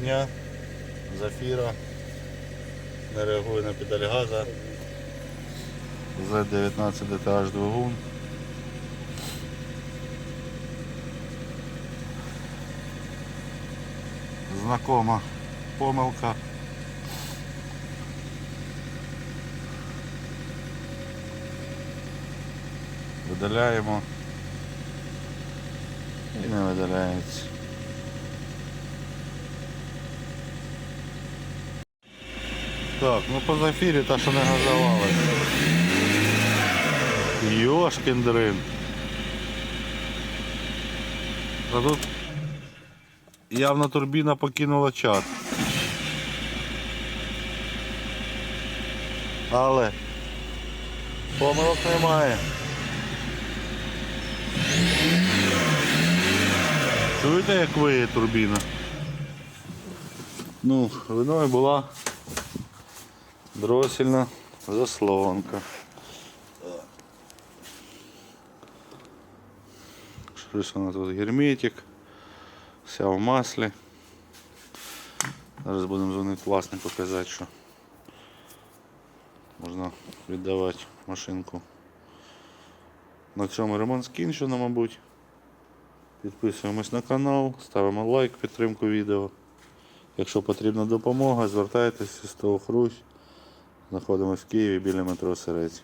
дня. Зафіра. Не реагує на педаль газа. Z19 DTH двигун. Знакома помилка. Видаляємо. І не видаляється. Так, ну по зафірі та що не газувалась. Йошкін дрин. А тут явно турбіна покинула чат. Але помилок немає. Чуєте, як виє турбіна? Ну, виною була дроссельна заслонка. Вона тут герметик, вся в маслі. Зараз будемо дзвонити власнику казати, що можна віддавати машинку. На цьому ремонт скінчено, мабуть. Підписуємось на канал, ставимо лайк, підтримку відео. Якщо потрібна допомога, звертайтеся з того Хрусь. Знаходимося в Києві біля метро Сирець.